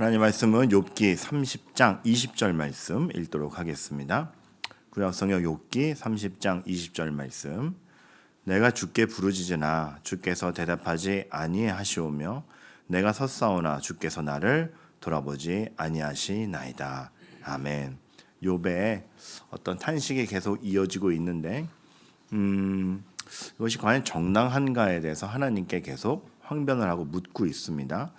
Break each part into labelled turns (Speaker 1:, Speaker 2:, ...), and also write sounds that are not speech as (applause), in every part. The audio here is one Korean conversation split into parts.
Speaker 1: 하나님 말씀은 욥기 30장 20절 말씀 읽도록 하겠습니다. 구약 성경 욥기 30장 20절 말씀. 내가 주께 부르짖으나 주께서 대답하지 아니하시오며 내가 섰사오나 주께서 나를 돌아보지 아니하시나이다. 아멘. 욥의 어떤 탄식이 계속 이어지고 있는데 음, 이것이 과연 정당한가에 대해서 하나님께 계속 황변을 하고 묻고 있습니다.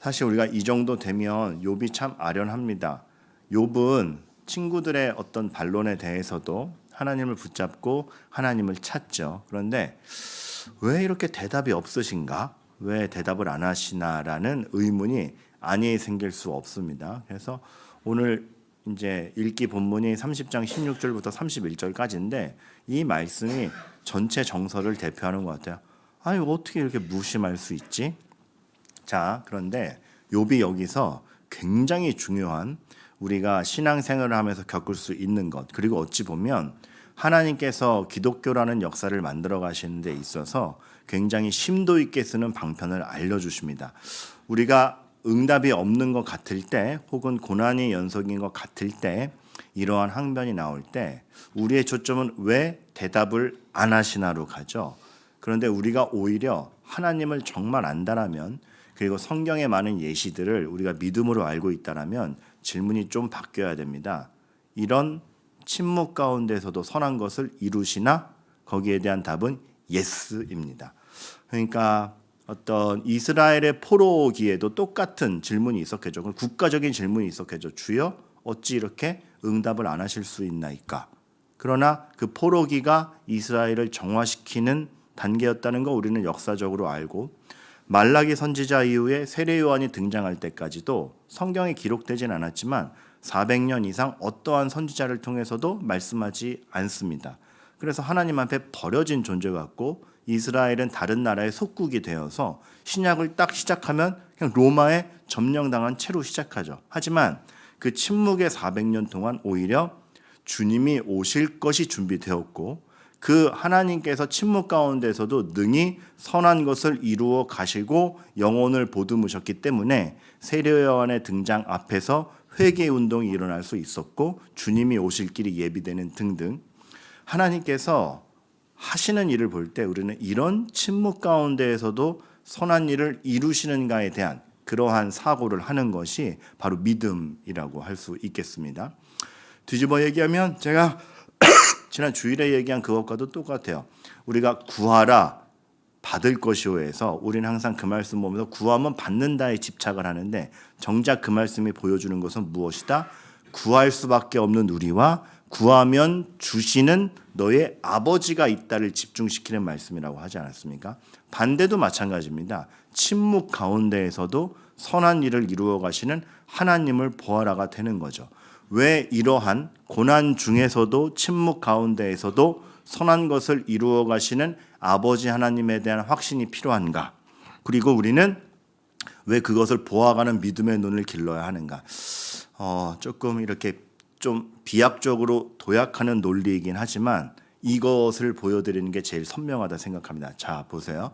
Speaker 1: 사실 우리가 이 정도 되면 욥이 참 아련합니다. 욥은 친구들의 어떤 반론에 대해서도 하나님을 붙잡고 하나님을 찾죠. 그런데 왜 이렇게 대답이 없으신가? 왜 대답을 안 하시나라는 의문이 아니 생길 수 없습니다. 그래서 오늘 이제 읽기 본문이 30장 16절부터 31절까지인데 이 말씀이 전체 정서를 대표하는 것 같아요. 아니 어떻게 이렇게 무심할 수 있지? 자, 그런데 욥이 여기서 굉장히 중요한 우리가 신앙생활을 하면서 겪을 수 있는 것 그리고 어찌 보면 하나님께서 기독교라는 역사를 만들어 가시는 데 있어서 굉장히 심도 있게 쓰는 방편을 알려 주십니다. 우리가 응답이 없는 것 같을 때 혹은 고난이 연속인 것 같을 때 이러한 항변이 나올 때 우리의 초점은 왜 대답을 안 하시나로 가죠. 그런데 우리가 오히려 하나님을 정말 안다라면 그리고 성경의 많은 예시들을 우리가 믿음으로 알고 있다라면 질문이 좀 바뀌어야 됩니다. 이런 침묵 가운데서도 선한 것을 이루시나 거기에 대한 답은 예스입니다. 그러니까 어떤 이스라엘의 포로기에도 똑같은 질문이 있었겠죠. 국가적인 질문이 있었겠죠. 주여 어찌 이렇게 응답을 안 하실 수 있나이까? 그러나 그 포로기가 이스라엘을 정화시키는 단계였다는 거 우리는 역사적으로 알고 말라기 선지자 이후에 세례 요한이 등장할 때까지도 성경에 기록되진 않았지만 400년 이상 어떠한 선지자를 통해서도 말씀하지 않습니다. 그래서 하나님 앞에 버려진 존재 같고 이스라엘은 다른 나라의 속국이 되어서 신약을 딱 시작하면 그냥 로마에 점령당한 채로 시작하죠. 하지만 그 침묵의 400년 동안 오히려 주님이 오실 것이 준비되었고 그 하나님께서 침묵 가운데서도 능히 선한 것을 이루어 가시고 영혼을 보듬으셨기 때문에 세례 요한의 등장 앞에서 회개 운동이 일어날 수 있었고 주님이 오실 길이 예비되는 등등 하나님께서 하시는 일을 볼 때 우리는 이런 침묵 가운데에서도 선한 일을 이루시는가에 대한 그러한 사고를 하는 것이 바로 믿음이라고 할 수 있겠습니다. 뒤집어 얘기하면 제가 지난 주일에 얘기한 그것과도 똑같아요. 우리가 구하라 받을 것이오에서 우리는 항상 그 말씀 보면서 구하면 받는다에 집착을 하는데 정작 그 말씀이 보여주는 것은 무엇이다? 구할 수밖에 없는 우리와 구하면 주시는 너의 아버지가 있다를 집중시키는 말씀이라고 하지 않았습니까? 반대도 마찬가지입니다. 침묵 가운데에서도 선한 일을 이루어 가시는 하나님을 보아라가 되는 거죠. 왜 이러한 고난 중에서도 침묵 가운데에서도 선한 것을 이루어 가시는 아버지 하나님에 대한 확신이 필요한가? 그리고 우리는 왜 그것을 보아가는 믿음의 눈을 길러야 하는가? 어, 조금 이렇게 좀 비약적으로 도약하는 논리이긴 하지만 이것을 보여드리는 게 제일 선명하다 생각합니다. 자, 보세요.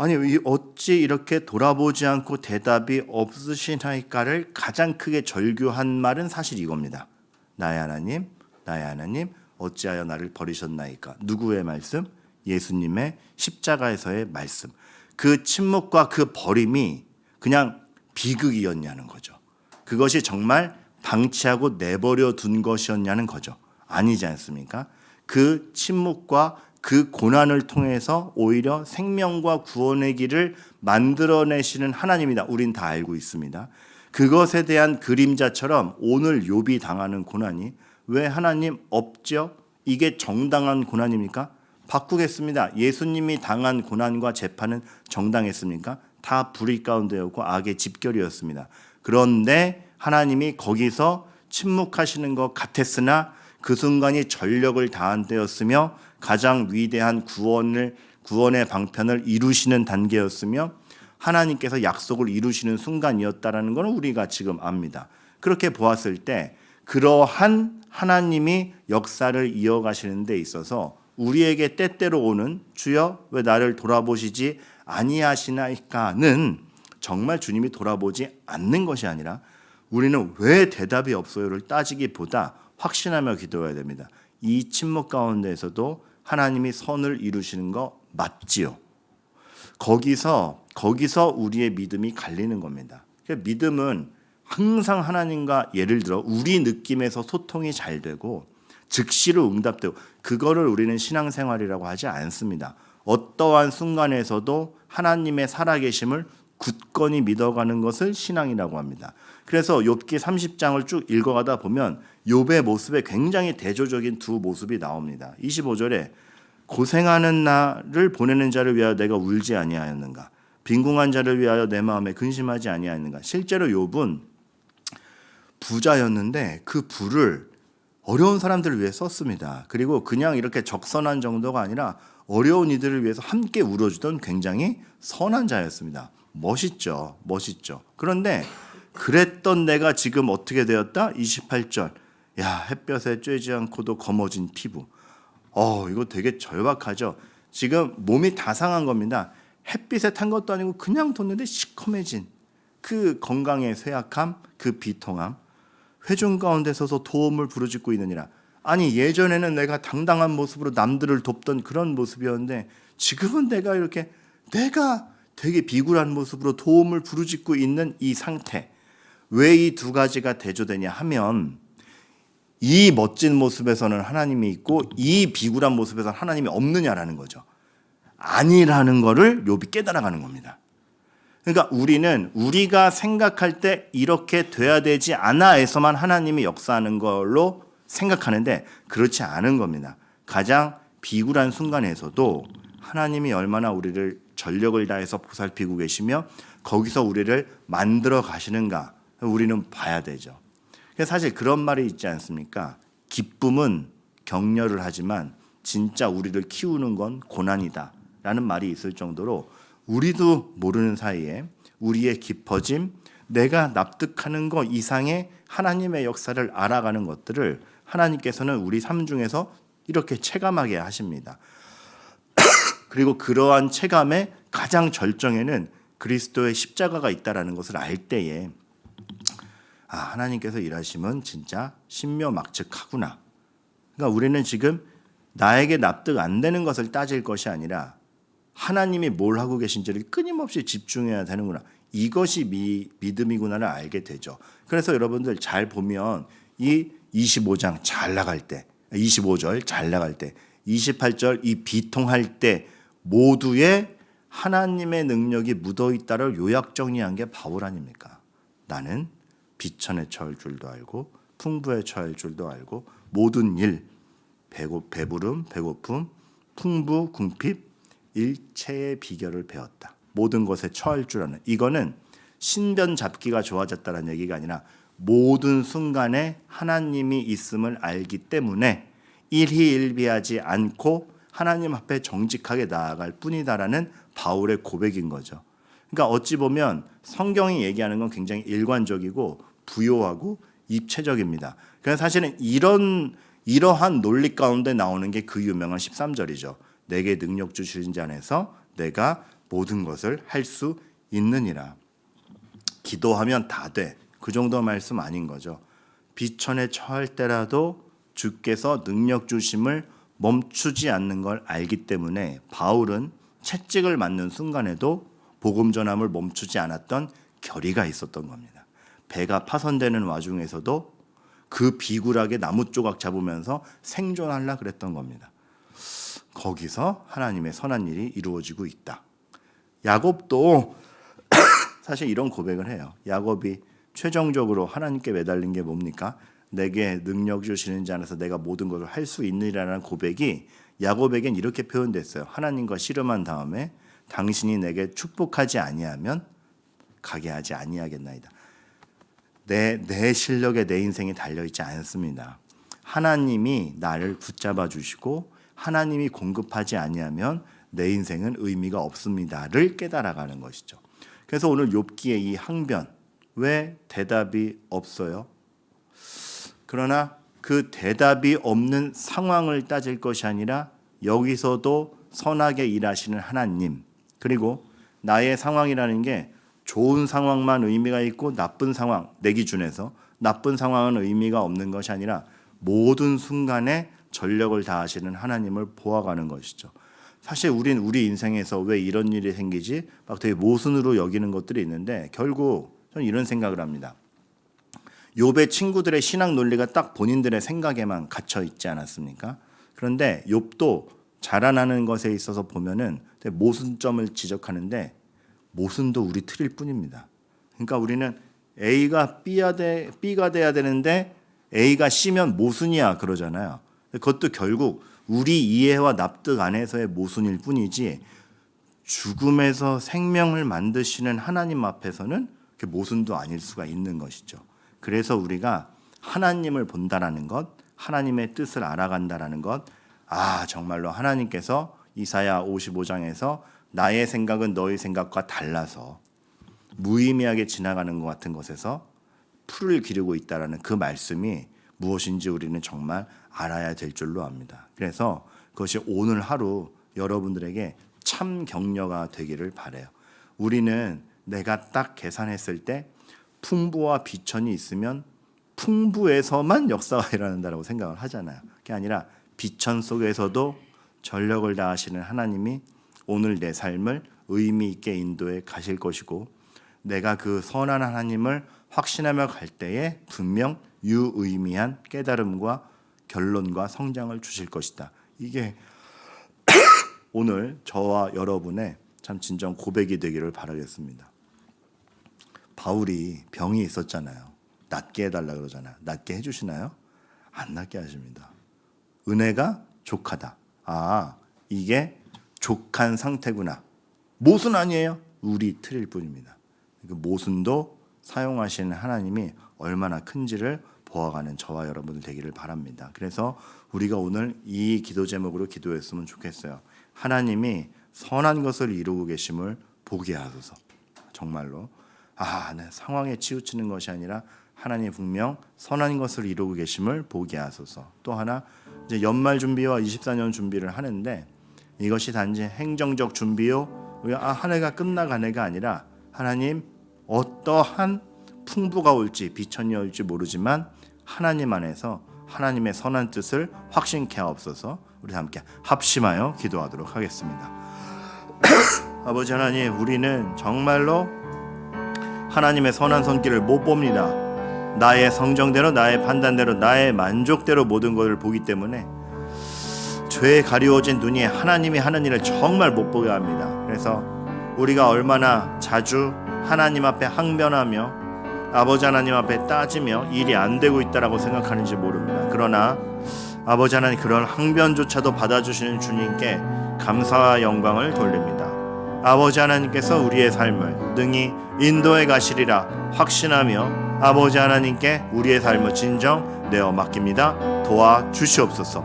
Speaker 1: 아니 어찌 이렇게 돌아보지 않고 대답이 없으시나이까를 가장 크게 절규한 말은 사실 이겁니다. 나의 하나님, 나의 하나님, 어찌하여 나를 버리셨나이까? 누구의 말씀? 예수님의 십자가에서의 말씀. 그 침묵과 그 버림이 그냥 비극이었냐는 거죠. 그것이 정말 방치하고 내버려 둔 것이었냐는 거죠. 아니지 않습니까? 그 침묵과 그 고난을 통해서 오히려 생명과 구원의 길을 만들어내시는 하나님이다. 우린 다 알고 있습니다. 그것에 대한 그림자처럼 오늘 욥이 당하는 고난이 왜 하나님 없죠? 이게 정당한 고난입니까? 바꾸겠습니다. 예수님이 당한 고난과 재판은 정당했습니까? 다 불의 가운데였고 악의 집결이었습니다. 그런데 하나님이 거기서 침묵하시는 것 같았으나 그 순간이 전력을 다한 때였으며 가장 위대한 구원을 구원의 방편을 이루시는 단계였으며 하나님께서 약속을 이루시는 순간이었다라는 것은 우리가 지금 압니다. 그렇게 보았을 때 그러한 하나님이 역사를 이어가시는 데 있어서 우리에게 때때로 오는 주여 왜 나를 돌아보시지 아니하시나이까는 정말 주님이 돌아보지 않는 것이 아니라 우리는 왜 대답이 없어요를 따지기보다 확신하며 기도해야 됩니다. 이 침묵 가운데에서도 하나님이 선을 이루시는 거 맞지요. 거기서 거기서 우리의 믿음이 갈리는 겁니다. 그러니까 믿음은 항상 하나님과 예를 들어 우리 느낌에서 소통이 잘 되고 즉시로 응답되고 그거를 우리는 신앙생활이라고 하지 않습니다. 어떠한 순간에서도 하나님의 살아계심을 굳건히 믿어가는 것을 신앙이라고 합니다. 그래서 욥기 30장을 쭉 읽어가다 보면 욥의 모습에 굉장히 대조적인 두 모습이 나옵니다. 25절에 고생하는 나를 보내는 자를 위하여 내가 울지 아니하였는가? 빈궁한 자를 위하여 내 마음에 근심하지 아니하였는가? 실제로 욥은 부자였는데 그 부를 어려운 사람들을 위해 썼습니다. 그리고 그냥 이렇게 적선한 정도가 아니라 어려운 이들을 위해서 함께 울어주던 굉장히 선한 자였습니다. 멋있죠. 멋있죠. 그런데 그랬던 내가 지금 어떻게 되었다? 28절. 야, 햇볕에 쬐지 않고도 검어진 피부. 어, 이거 되게 절박하죠. 지금 몸이 다 상한 겁니다. 햇빛에 탄 것도 아니고 그냥 뒀는데 시커매진 그 건강의 쇠약함, 그 비통함. 회중 가운데 서서 도움을 부르짖고 있느니라. 아니 예전에는 내가 당당한 모습으로 남들을 돕던 그런 모습이었는데 지금은 내가 이렇게 내가 되게 비굴한 모습으로 도움을 부르짖고 있는 이 상태. 왜 이 두 가지가 대조되냐 하면 이 멋진 모습에서는 하나님이 있고 이 비굴한 모습에서는 하나님이 없느냐라는 거죠. 아니라는 거를 욥이 깨달아가는 겁니다. 그러니까 우리는 우리가 생각할 때 이렇게 돼야 되지 않아에서만 하나님이 역사하는 걸로 생각하는데 그렇지 않은 겁니다. 가장 비굴한 순간에서도 하나님이 얼마나 우리를 전력을 다해서 보살피고 계시며 거기서 우리를 만들어 가시는가 우리는 봐야 되죠. 그래서 사실 그런 말이 있지 않습니까? 기쁨은 격려를 하지만 진짜 우리를 키우는 건 고난이다. 라는 말이 있을 정도로 우리도 모르는 사이에 우리의 깊어짐, 내가 납득하는 것 이상의 하나님의 역사를 알아가는 것들을 하나님께서는 우리 삶 중에서 이렇게 체감하게 하십니다. (clears throat) 그리고 그러한 체감의 가장 절정에는 그리스도의 십자가가 있다라는 것을 알 때에 아, 하나님께서 일하심은 진짜 신묘막측하구나. 그러니까 우리는 지금 나에게 납득 안 되는 것을 따질 것이 아니라 하나님이 뭘 하고 계신지를 끊임없이 집중해야 되는구나. 이것이 미, 믿음이구나를 알게 되죠. 그래서 여러분들 잘 보면 이 25장 잘 나갈 때, 25절 잘 나갈 때, 28절 이 비통할 때 모두에 하나님의 능력이 묻어 있다를 요약 정리한 게 바울 아닙니까? 나는 비천에 처할 줄도 알고 풍부에 처할 줄도 알고 모든 일 배고 배부름 배고픔 풍부 궁핍 일체의 비결을 배웠다. 모든 것에 처할 줄 아는 이거는 신변 잡기가 좋아졌다는 얘기가 아니라 모든 순간에 하나님이 있음을 알기 때문에 일희일비하지 않고 하나님 앞에 정직하게 나아갈 뿐이다라는 바울의 고백인 거죠. 그러니까 어찌 보면 성경이 얘기하는 건 굉장히 일관적이고 부요하고 입체적입니다. 그래서 사실은 이런 이러한 논리 가운데 나오는 게 그 유명한 13절이죠. 내게 능력 주신 자 안에서 내가 모든 것을 할 수 있느니라. 기도하면 다 돼. 그 정도 말씀 아닌 거죠. 비천에 처할 때라도 주께서 능력 주심을 멈추지 않는 걸 알기 때문에 바울은 채찍을 맞는 순간에도 복음 전함을 멈추지 않았던 결의가 있었던 겁니다. 배가 파손되는 와중에서도 그 비굴하게 나무 조각 잡으면서 생존하려 그랬던 겁니다. 거기서 하나님의 선한 일이 이루어지고 있다. 야곱도 (coughs) 사실 이런 고백을 해요. 야곱이 최종적으로 하나님께 매달린 게 뭡니까? 내게 능력 주시는 자 안에서 내가 모든 것을 할 수 있느니라는 고백이 야곱에겐 이렇게 표현됐어요. 하나님과 씨름한 다음에 당신이 내게 축복하지 아니하면 가게 하지 아니하겠나이다. 내, 내 실력에 내 인생이 달려있지 않습니다. 하나님이 나를 붙잡아 주시고 하나님이 공급하지 아니하면 내 인생은 의미가 없습니다를 깨달아가는 것이죠. 그래서 오늘 욥기의 이 항변 왜 대답이 없어요? 그러나 그 대답이 없는 상황을 따질 것이 아니라 여기서도 선하게 일하시는 하나님 그리고 나의 상황이라는 게 좋은 상황만 의미가 있고 나쁜 상황 내 기준에서 나쁜 상황은 의미가 없는 것이 아니라 모든 순간에 전력을 다하시는 하나님을 보아가는 것이죠. 사실 우린 우리 인생에서 왜 이런 일이 생기지? 막 되게 모순으로 여기는 것들이 있는데 결국 저는 이런 생각을 합니다. 욥의 친구들의 신앙 논리가 딱 본인들의 생각에만 갇혀 있지 않았습니까? 그런데 욥도 자라나는 것에 있어서 보면은 모순점을 지적하는데 모순도 우리 틀일 뿐입니다. 그러니까 우리는 A가 B가, 돼, B가 돼야 되는데 A가 C면 모순이야 그러잖아요. 그것도 결국 우리 이해와 납득 안에서의 모순일 뿐이지 죽음에서 생명을 만드시는 하나님 앞에서는 그 모순도 아닐 수가 있는 것이죠. 그래서 우리가 하나님을 본다라는 것, 하나님의 뜻을 알아간다라는 것, 아 정말로 하나님께서 이사야 55장에서 나의 생각은 너의 생각과 달라서 무의미하게 지나가는 것 같은 것에서 풀을 기르고 있다라는 그 말씀이 무엇인지 우리는 정말 알아야 될 줄로 압니다. 그래서 그것이 오늘 하루 여러분들에게 참 격려가 되기를 바래요. 우리는 내가 딱 계산했을 때 풍부와 비천이 있으면 풍부에서만 역사가 (laughs) 일어난다고 생각을 하잖아요. 그게 아니라 비천 속에서도 전력을 다하시는 하나님이 오늘 내 삶을 의미 있게 인도해 가실 것이고 내가 그 선한 하나님을 확신하며 갈 때에 분명 유의미한 깨달음과 결론과 성장을 주실 것이다. 이게 (coughs) 오늘 저와 여러분의 참 진정 고백이 되기를 바라겠습니다. 바울이 병이 있었잖아요. 낫게 해달라 그러잖아요. 낫게 해주시나요? 안 낫게 하십니다. 은혜가 족하다. 아 이게 족한 상태구나. 모순 아니에요. 우리 틀일 뿐입니다. 그 모순도 사용하시는 하나님이 얼마나 큰지를 보아가는 저와 여러분들 되기를 바랍니다. 그래서 우리가 오늘 이 기도 제목으로 기도했으면 좋겠어요. 하나님이 선한 것을 이루고 계심을 보게 하소서. 정말로 아, 네, 상황에 치우치는 것이 아니라 하나님 분명 선한 것을 이루고 계심을 보게 하소서. 또 하나 이제 연말 준비와 24년 준비를 하는데 이것이 단지 행정적 준비요. 아, 한 해가 끝나간 해가 아니라 하나님 어떠한 풍부가 올지 비천이 올지 모르지만 하나님 안에서 하나님의 선한 뜻을 확신케 하옵소서. 우리 함께 합심하여 기도하도록 하겠습니다. (coughs) 아버지 하나님, 우리는 정말로 하나님의 선한 손길을 못 봅니다. 나의 성정대로, 나의 판단대로, 나의 만족대로 모든 것을 보기 때문에 죄에 가리워진 눈이 하나님이 하는 일을 정말 못 보게 합니다. 그래서 우리가 얼마나 자주 하나님 앞에 항변하며 아버지 하나님 앞에 따지며 일이 안 되고 있다라고 생각하는지 모릅니다. 그러나 아버지 하나님 그런 항변조차도 받아주시는 주님께 감사와 영광을 돌립니다. 아버지 하나님께서 우리의 삶을 능히 인도에 가시리라 확신하며 아버지 하나님께 우리의 삶을 진정 내어 맡깁니다. 도와 주시옵소서.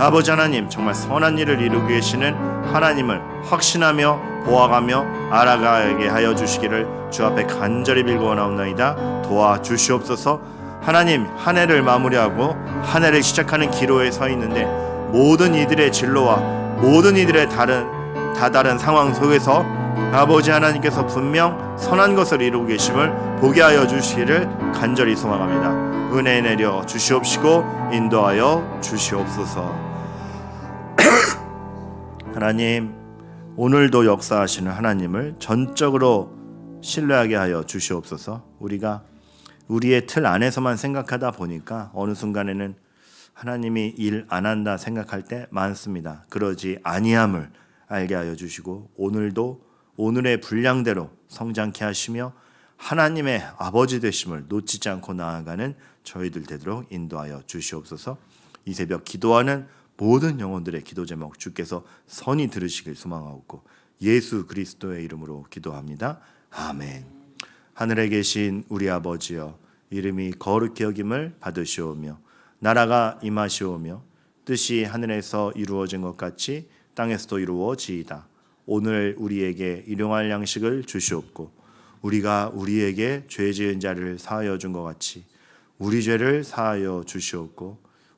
Speaker 1: 아버지 하나님 정말 선한 일을 이루고 계시는 하나님을 확신하며 보아가며 알아가게 하여 주시기를 주 앞에 간절히 빌고 나옵나이다. 도와 주시옵소서. 하나님 한 해를 마무리하고 한 해를 시작하는 기로에 서 있는데 모든 이들의 진로와 모든 이들의 다른 다다른 상황 속에서 아버지 하나님께서 분명 선한 것을 이루고 계심을 보게 하여 주시기를 간절히 소망합니다. 은혜 내려 주시옵시고 인도하여 주시옵소서. 하나님 오늘도 역사하시는 하나님을 전적으로 신뢰하게 하여 주시옵소서. 우리가 우리의 틀 안에서만 생각하다 보니까 어느 순간에는 하나님이 일 안 한다 생각할 때 많습니다. 그러지 아니함을 알게 하여 주시고 오늘도 오늘의 분량대로 성장케 하시며 하나님의 아버지 되심을 놓치지 않고 나아가는 저희들 되도록 인도하여 주시옵소서. 이 새벽 기도하는 모든 영혼들의 기도 제목 주께서 선이 들으시길 소망하고 예수 그리스도의 이름으로 기도합니다. 아멘. 하늘에 계신 우리 아버지여 이름이 거룩히 여김을 받으시오며 나라가 임하시오며 뜻이 하늘에서 이루어진 것 같이 땅에서도 이루어지이다. 오늘 우리에게 일용할 양식을 주시옵고 우리가 우리에게 죄 지은 자를 사하여 준 것 같이 우리 죄를 사하여 주시옵고